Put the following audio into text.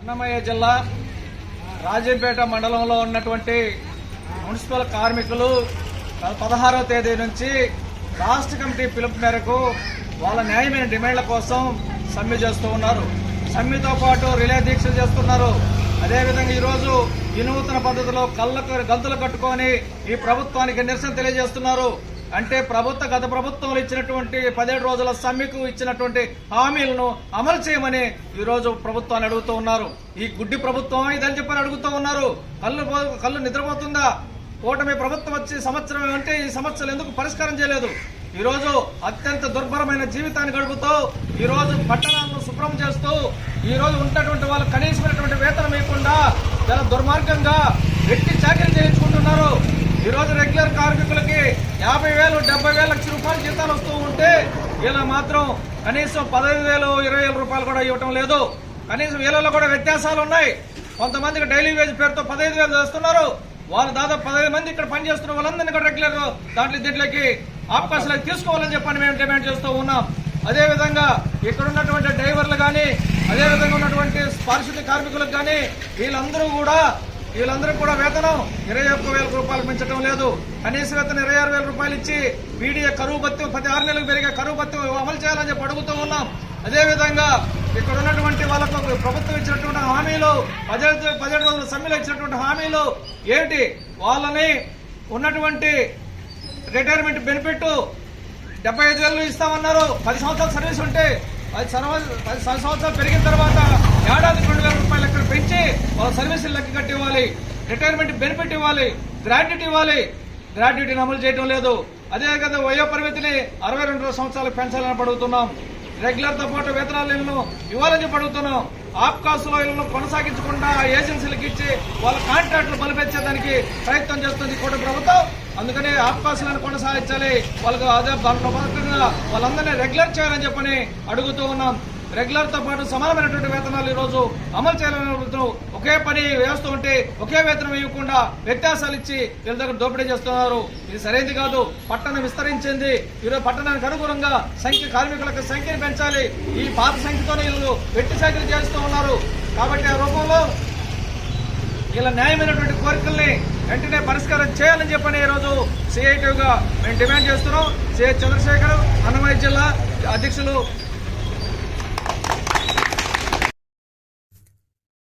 అన్నమయ్య జిల్లా రాజంపేట మండలంలో ఉన్నటువంటి మున్సిపల్ కార్మికులు పదహారవ తేదీ నుంచి రాష్ట్ర కమిటీ పిలుపు మేరకు వాళ్ళ న్యాయమైన డిమాండ్ల కోసం సమ్మె చేస్తూ ఉన్నారు. సమ్మెతో పాటు రిలే దీక్షలు చేస్తున్నారు. అదేవిధంగా ఈరోజు వినూతన పద్ధతిలో కళ్ళకు గంతులు కట్టుకొని ఈ ప్రభుత్వానికి నిరసన తెలియజేస్తున్నారు. అంటే ప్రభుత్వ గత ప్రభుత్వంలో ఇచ్చినటువంటి పదిహేడు రోజుల సమ్మెకు ఇచ్చినటువంటి హామీలను అమలు చేయమని ఈరోజు ప్రభుత్వాన్ని అడుగుతూ ఉన్నారు. ఈ గుడ్డి ప్రభుత్వం ఇదని చెప్పని అడుగుతూ ఉన్నారు. కళ్ళు కళ్ళు నిద్రపోతుందా? కూటమి ప్రభుత్వం వచ్చి సంవత్సరం అంటే ఈ సమస్యలు ఎందుకు పరిష్కారం చేయలేదు? ఈ రోజు అత్యంత దుర్భరమైన జీవితాన్ని గడుపుతూ ఈ రోజు పట్టణాలను శుభ్రం చేస్తూ ఈరోజు ఉన్నటువంటి వాళ్ళు కనీసమైనటువంటి వేతనం ఇవ్వకుండా చాలా దుర్మార్గంగా వ్యక్తి చాకరీ చేయించుకుంటున్నారు. ఈరోజు రెగ్యులర్ కార్మికులకి యాభై వేలు డెబ్బై వేల లక్ష రూపాయలు జీతాలు వస్తూ ఉంటే వీళ్ళ మాత్రం కనీసం పదహైదు వేలు ఇరవై వేల రూపాయలు కూడా ఇవ్వటం లేదు. కనీసం వీళ్ళలో కూడా వ్యత్యాసాలు ఉన్నాయి. కొంతమందికి డైలీ వేజ్ పేరుతో పదహైదు వేలు చేస్తున్నారు. వాళ్ళు దాదాపు పదహైదు మంది ఇక్కడ పనిచేస్తున్న వాళ్ళందరినీ కూడా రెగ్యులర్ దాంట్లో దీంట్లోకి అవకాశాలకు తీసుకోవాలని చెప్పని మేము డిమాండ్ చేస్తూ ఉన్నాం. అదేవిధంగా ఇక్కడ ఉన్నటువంటి డ్రైవర్లు కానీ అదేవిధంగా ఉన్నటువంటి పారిశుద్ధ్య కార్మికులకు కానీ వీళ్ళందరూ కూడా వీళ్ళందరూ కూడా వేతనం ఇరవై ఒక్క వేల రూపాయలు పెంచడం లేదు. కనీస వేతనం ఇరవై ఆరు వేల రూపాయలు ఇచ్చి వీడియో కరువు భత్యం ప్రతి ఆరు నెలలకు పెరిగే కరువు భత్యం అమలు చేయాలని చెప్పి అడుగుతూ ఉన్నాం. అదేవిధంగా ఇక్కడ ఉన్నటువంటి వాళ్ళకు ప్రభుత్వం ఇచ్చినటువంటి హామీలు పదిహేడు పదిహేడు రోజుల సమ్మెలో ఇచ్చినటువంటి హామీలు ఏంటి? వాళ్ళని ఉన్నటువంటి రిటైర్మెంట్ బెనిఫిట్ డెబ్బై ఐదు వేలు ఇస్తామన్నారు. పది సంవత్సరాలు సర్వీస్ ఉంటే పది సంవ- పది సంవత్సరాలు పెరిగిన తర్వాత ఏడాది రెండు వేల రూపాయలు లెక్కన పెంచి వాళ్ళ సర్వీసులు లెక్క కట్టి ఇవ్వాలి రిటైర్మెంట్ బెనిఫిట్ ఇవ్వాలి. గ్రాడ్యుటీ ఇవ్వాలి. గ్రాడ్యుటీని అమలు చేయడం లేదు. అదే కదా వయో పరిమితిని అరవై రెండు సంవత్సరాలకు పెంచాలని అడుగుతున్నాం రెగ్యులర్తో పాటు వేతనాలను ఇవ్వాలని పడుగుతున్నాం. అడుగుతున్నాం ఆప్కాస్లో ఇళ్ళను కొనసాగించకుండా ఏజెన్సీలకు ఇచ్చి వాళ్ళ కాంట్రాక్టులు బలిపెచ్చేదానికి ప్రయత్నం చేస్తుంది కూడా ప్రభుత్వం. అందుకని ఆప్కాసులను కొనసాగించాలి. వాళ్ళకు అదే దాంట్లో భాగంగా వాళ్ళందరినీ రెగ్యులర్ చేయాలని చెప్పని అడుగుతూ ఉన్నాం. రెగ్యులర్తో పాటు సమానమైనటువంటి వేతనాలు ఈరోజు అమలు చేయాలని ఒకే పని వేస్తూ ఉంటే ఒకే వేతనం ఇవ్వకుండా వ్యత్యాసాలు ఇచ్చి వీళ్ళ దగ్గర దోపిడీ చేస్తున్నారు. ఇది సరైనది కాదు. పట్టణం విస్తరించింది. ఈరోజు పట్టణానికి అనుగుణంగా సంఖ్య కార్మికులకు సంఖ్యను పెంచాలి. ఈ పాత సంఖ్యతోనే వీళ్ళు వెట్టి సంఖ్యలు చేస్తూ ఉన్నారు. కాబట్టి ఆ రూపంలో ఇలా న్యాయమైనటువంటి కోరికల్ని వెంటనే పరిష్కారం చేయాలని చెప్పని ఈరోజు సిఐటిగా మేము డిమాండ్ చేస్తున్నాం. సిఐ చంద్రశేఖర్ అన్నమయ్య జిల్లా అధ్యక్షులు